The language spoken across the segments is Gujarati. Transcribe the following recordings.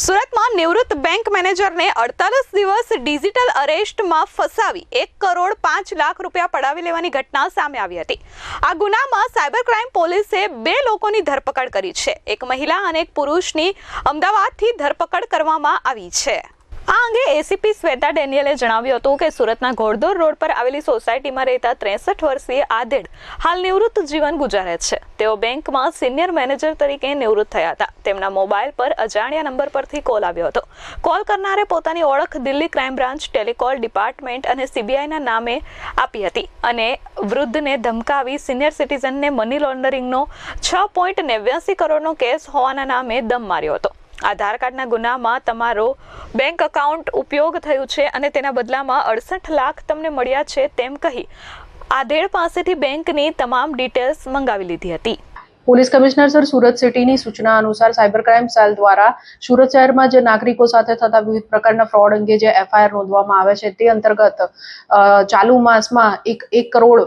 સુરતમાં નિવૃત્ત બેંક મેનેજરને અડતાલીસ દિવસ ડિજિટલ અરેસ્ટમાં ફસાવી એક કરોડ પાંચ લાખ રૂપિયા પડાવી લેવાની ઘટના સામે આવી હતી. આ ગુનામાં સાયબર ક્રાઇમ પોલીસે બે લોકોની ધરપકડ કરી છે. એક મહિલા અને એક પુરુષની અમદાવાદથી ધરપકડ કરવામાં આવી છે. આ અંગે એસીપી શ્વેતા ડેનિયલે જણાવ્યું હતું કે સુરતના ઘોડદોર રોડ પર આવેલી સોસાયટીમાં રહેતા ત્રેસઠ વર્ષીય આદેડ હાલ નિવૃત્ત જીવન ગુજારે છે. તેઓ બેંકમાં સિનિયર મેનેજર તરીકે નિવૃત્ત થયા હતા. તેમના મોબાઈલ પર અજાણ્યા નંબર પરથી કોલ આવ્યો હતો. કોલ કરનારે પોતાની ઓળખ Delhi crime branch, telecall department અને સીબીઆઈના નામે આપી હતી અને વૃદ્ધને ધમકાવી સિનિયર સિટીઝનને મની લોન્ડરિંગનો છ પોઈન્ટ નેવ્યાસી કરોડનો કેસ હોવાના નામે દમ માર્યો હતો. આધાર કાર્ડના ગુનામાં તમારો બેંક એકાઉન્ટ ઉપયોગ થયું છે અને તેના બદલામાં અડસઠ લાખ તમને મળ્યા છે તેમ કહી આધેડ પાસેથી બેંકની તમામ ડિટેલ્સ મંગાવી લીધી હતી. પોલીસ કમિશનર સર સુરત સિટીની સૂચના અનુસાર સાયબર ક્રાઇમ સેલ દ્વારા સુરત શહેરમાં જે નાગરિકો સાથે થતા વિવિધ પ્રકારના ફ્રોડ અંગે જે એફઆઈઆર નોંધવામાં આવે છે તે અંતર્ગત ચાલુ માસમાં એક એક કરોડ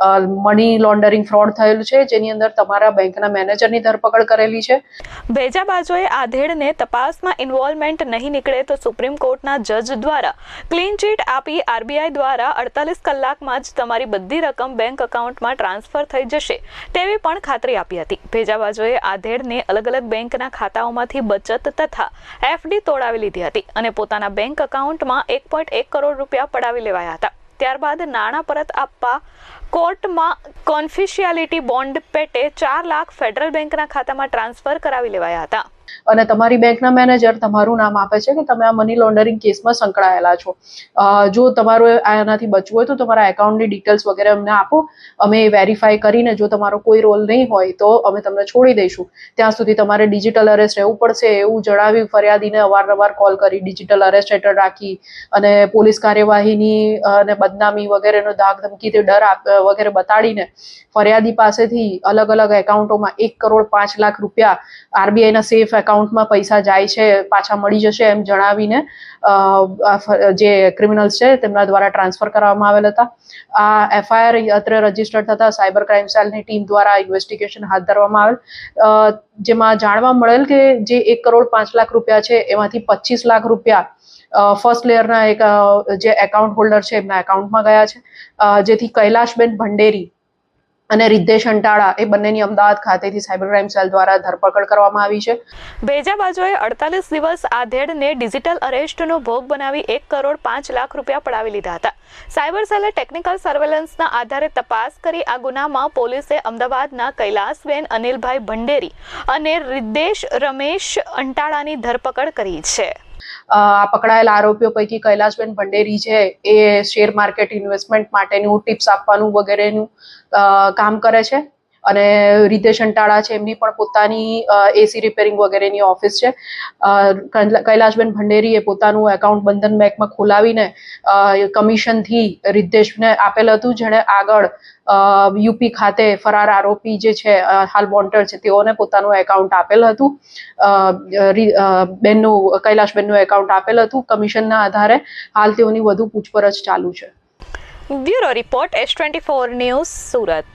મની લોન્ડરિંગ ફ્રોડ થયેલું છે, જેની અંદર તમારા બેંકના મેનેજરની ધરપકડ કરેલી છે. ભેજા બાજુએ આધેડને તપાસમાં ઇન્વોલ્વમેન્ટ નહીં નીકળે તો સુપ્રીમ કોર્ટના જજ દ્વારા ક્લીન ચીટ આપી આરબીઆઈ દ્વારા અડતાલીસ કલાકમાં જ તમારી બધી રકમ બેંક એકાઉન્ટમાં ટ્રાન્સફર થઈ જશે, તેવી પણ ખાતરી આપી હતી. ભેજા બાજુએ આધેડને અલગ અલગ બેંકના ખાતાઓમાંથી બચત તથા એફડી તોડાવી લીધી હતી અને પોતાના બેંક એકાઉન્ટમાં એક પોઈન્ટ એક કરોડ રૂપિયા પડાવી લેવાયા હતા. ત્યારબાદ નાણાં પરત આપવા કોર્ટમાં કોન્ફિશિયાલિટી બોન્ડ પેટે ચાર લાખ ફેડરલ બેંકના ખાતામાં ટ્રાન્સફર કરાવી લેવાયા હતા. અને તમારી બેંકના મેનેજર તમારું નામ આપે છે કે તમે આ મની લોન્ડરિંગ કેસમાં સંકળાયેલા છો. જો તમારો આનાથી બચવું હોય તો તમારા એકાઉન્ટની ડિટેલ્સ વગેરે અમને આપો. અમે એ વેરીફાઈ કરીને જો તમારો કોઈ રોલ નહીં હોય તો અમે તમને છોડી દઈશું. ત્યાં સુધી તમારે ડિજિટલ અરેસ્ટ રહેવું પડશે એવું જણાવી ફરિયાદીને અવારનવાર કોલ કરી ડિજિટલ અરેસ્ટ હેઠળ રાખી અને પોલીસ કાર્યવાહીની અને બદનામી વગેરેનો ધાક ધમકીથી ડર વગેરે બતાડીને ફરિયાદી પાસેથી અલગ અલગ એકાઉન્ટોમાં એક કરોડ પાંચ લાખ રૂપિયા આરબીઆઈના સેફ એકાઉન્ટમાં પૈસા જાય છે, પાછા મળી જશે એમ જણાવીને જે ક્રિમિનલ્સ છે તેમના દ્વારા ટ્રાન્સફર કરવામાં આવેલ હતા. આ એફઆઈઆર અત્રે રજીસ્ટર્ડ થતા સાયબર ક્રાઇમ સેલની ટીમ દ્વારા ઇન્વેસ્ટિગેશન હાથ ધરવામાં આવેલ. જેમાં જાણવા મળેલ કે જે એક કરોડ પાંચ લાખ રૂપિયા છે, એમાંથી પચીસ લાખ રૂપિયા ફર્સ્ટ લેયરના એક જે એકાઉન્ટ હોલ્ડર છે, એમના એકાઉન્ટમાં ગયા છે. જેથી કૈલાશબેન ભંડેરી અને રિદ્ધેશ અંટાળા એ બંનેની અમદાવાદ ખાતેથી સાયબર ક્રાઇમ સેલ દ્વારા ધરપકડ કરવામાં આવી છે. ભેજા બાજુએ અડતાલીસ દિવસ આધેડને ડિજિટલ અરેસ્ટનો ભોગ બનાવી એક કરોડ પાંચ લાખ રૂપિયા પડાવી લીધા હતા. સાયબર સેલે ટેકનિકલ સર્વેલન્સના આધારે તપાસ કરી આ ગુનામાં પોલીસે અમદાવાદના કૈલાસબેન અનિલભાઈ ભંડેરી અને રિદ્દેશ રમેશ અંટાળાની ધરપકડ કરી છે. આ પકડાયેલા આરોપીઓ પૈકી કૈલાશબેન ભંડેરી છે, એ શેર માર્કેટ ઇન્વેસ્ટમેન્ટ માટેનું ટિપ્સ આપવાનું વગેરેનું કામ કરે છે. અને રીતેશ અંટાળા છે, એમની પણ પોતાની એસી રિપેરિંગ વગેરેની ઓફિસ છે. કૈલાશબેન ભંડેરી એ પોતાનું એકાઉન્ટ બંધન બેંકમાં ખોલાવીને કમિશનથી રિદ્ધેશને આપેલ હતું, જેણે આગળ યુપી ખાતે ફરાર આરોપી જે છે હાલ વોન્ટેડ છે, તેઓને પોતાનું એકાઉન્ટ આપેલ હતું. બેનનું, કૈલાશબેનનું એકાઉન્ટ આપેલ હતું, કમિશનના આધારે. હાલ તેઓની વધુ પૂછપરછ ચાલુ છે. Bureau report S twenty four news, Surat.